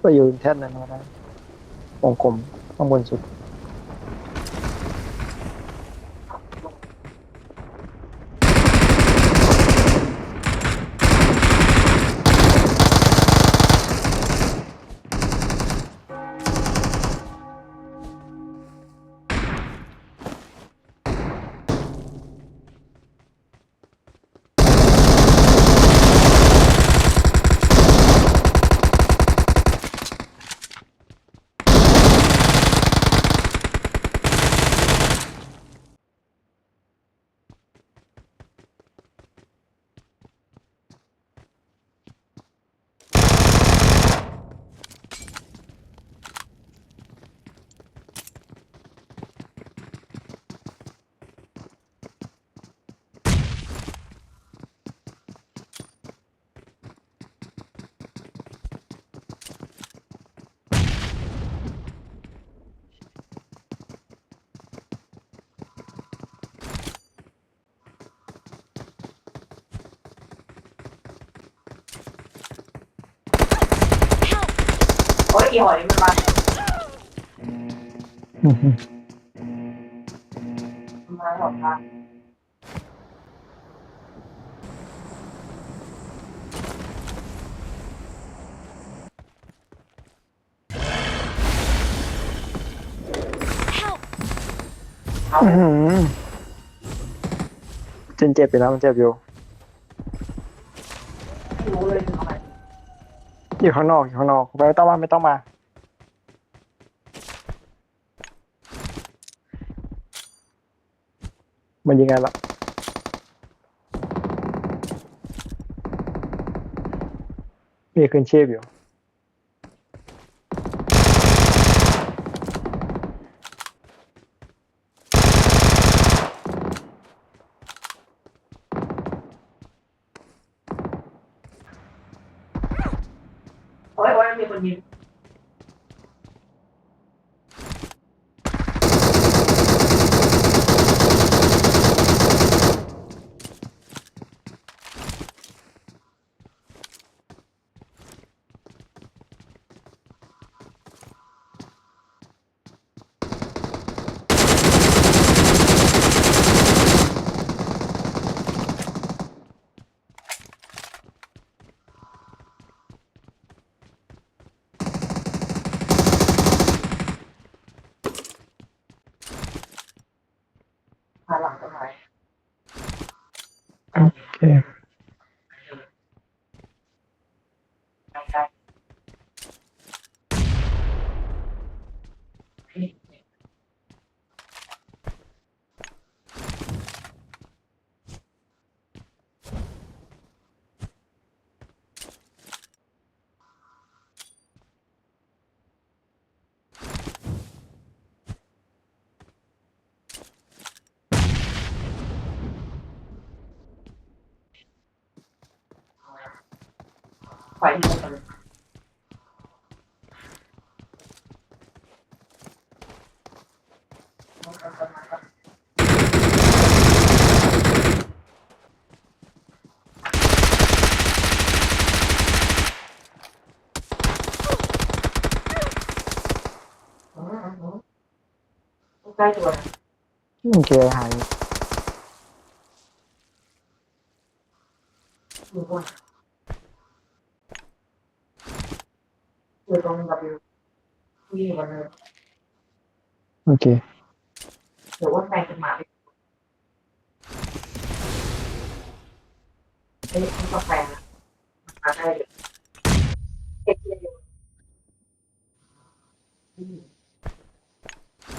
ไปอยู่แท่นนั้นก็ได้วงกลมข้างบนสุด โอ้ยอีหอยมันมาอืมาหรอกครับ อื้อหือจนเจ็บอยู่แล้วมันเจ็บอยู่ ไม่รู้เลยทำไมอยู่ข้างนอกอยู่ข้างนอกไม่ต้องมาไม่ต้องมา มันยิงไงละมีคืนชีพอยู่ มาหลังต้นไม้โอเค ๆไฟที่มันใกล้ตั โอเคหายอยู่บนอยู่ตรง W ที่วันนึงโอเคหรือว่าแฟนจะมาไอ้ที่กาแฟมาได้เลยเด็กเลย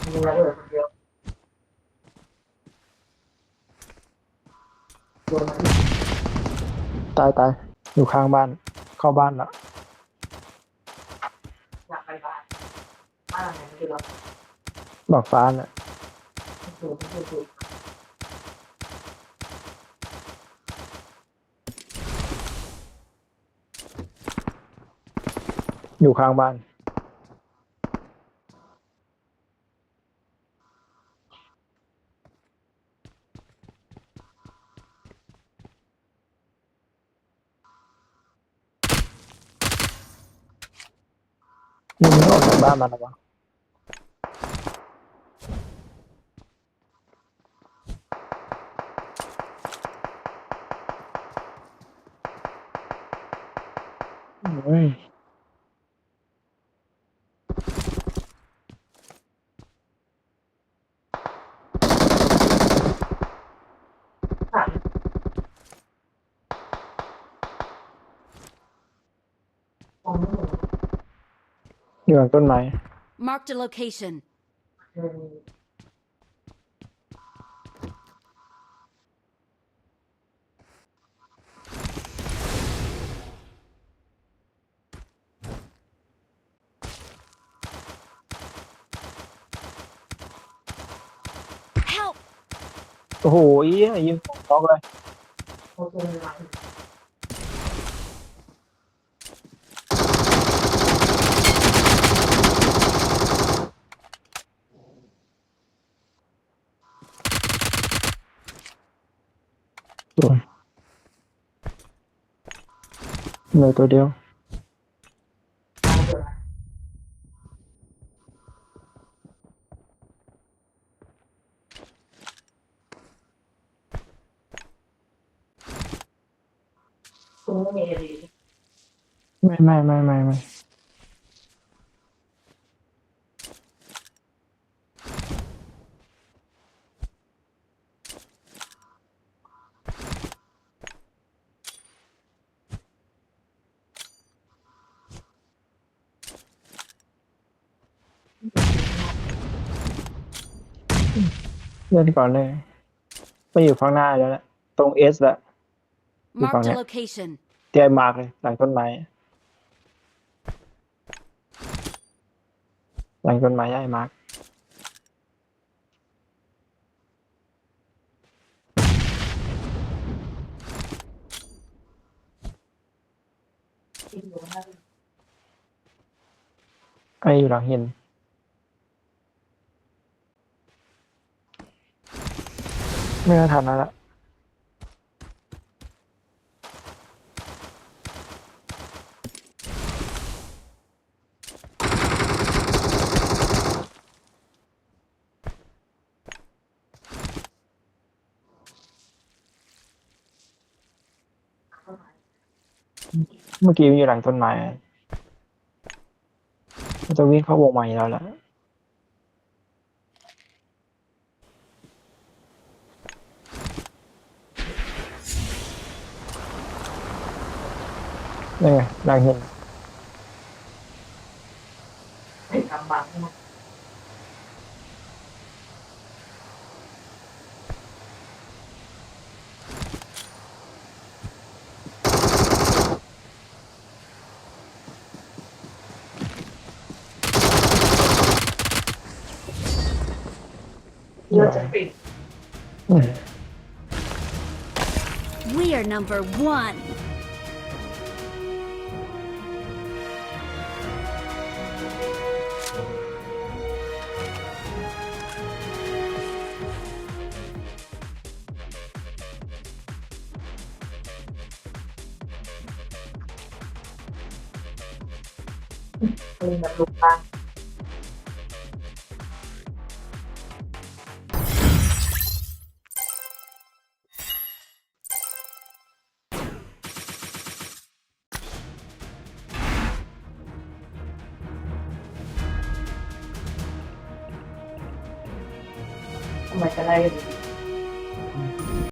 มีอะไรเลยคนเดียวโดนมันตายตายอยู่ข้างบ้าน เข้าบ้านละ บอบอกฟ้าน่ะอยู่ข้างบ้านนี่มันออกจากบ้านมาแล้ววะ อยู่หลังต้นไม้ Marked a location. อืม Help! โอ้โหอียยิงน็อกเลย โอเคเลย สวยเหลือตัวเดียวเอาเถอะคุณไม่มีอะไรดีไม่ไม่ไม่ไม่ เล่นก่อนเลยไม่อยู่ข้างหน้าแล้วแหละตรงเอสแล้ว Marked a Vâng ạ. location. เตรียมมาร์กเลยหลังต้นไม้หลังต้นไม้ย่ายมาร์กที่อยู่ข้างหน้าไอ้อยู่หลังหิน ไม่น่าทันแล้วละเมื่อกี้มันอยู่หลังต้นไม้มันจะวิ่งเข้าวงใหม่แล้วแหละ นี่ไงหลังหินไม่ทำบังนะเยอะจะปิดอืม We are number one. ปืนแบบลูกปัง